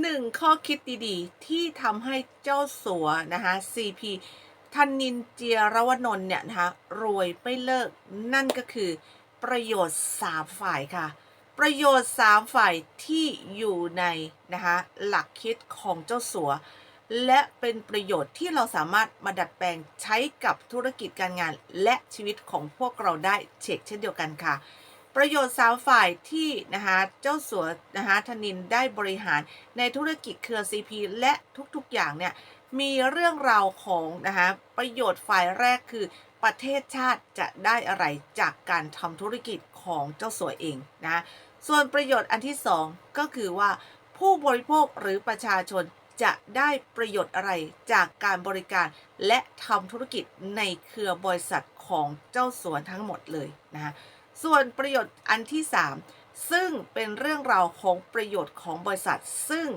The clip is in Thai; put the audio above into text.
หนึ่งข้อคิดดีๆ ที่ทำให้เจ้าสัวนะคะ CP ธนินเจียรวนนท์เนี่ยนะคะรวยไม่เลิกนั่นก็คือ ประโยชน์3ฝ่ายค่ะ ประโยชน์3ฝ่ายที่อยู่ในนะคะหลักคิดของเจ้าสัว และเป็นประโยชน์ที่เราสามารถมาดัดแปลงใช้กับธุรกิจการงาน และชีวิตของพวกเราได้เชกเช่นเดียวกันค่ะ ประโยชน์สามฝ่ายที่นะคะเจ้าสัวนะคะธนินได้บริหารในธุรกิจเครือ CP และทุกๆอย่างเนี่ยมีเรื่องราวของนะคะประโยชน์ฝ่ายแรกคือประเทศชาติจะได้อะไรจากการทำธุรกิจของเจ้าสัวเองนะส่วนประโยชน์อันที่สองก็คือว่าผู้บริโภคหรือประชาชนจะได้ประโยชน์อะไรจากการบริการและทำธุรกิจในเครือบริษัทของเจ้าสัวทั้งหมดเลยนะะ ส่วนประโยชน์อันที่ 3 ซึ่งเป็นเรื่องราวของประโยชน์ของบริษัท ซึ่ง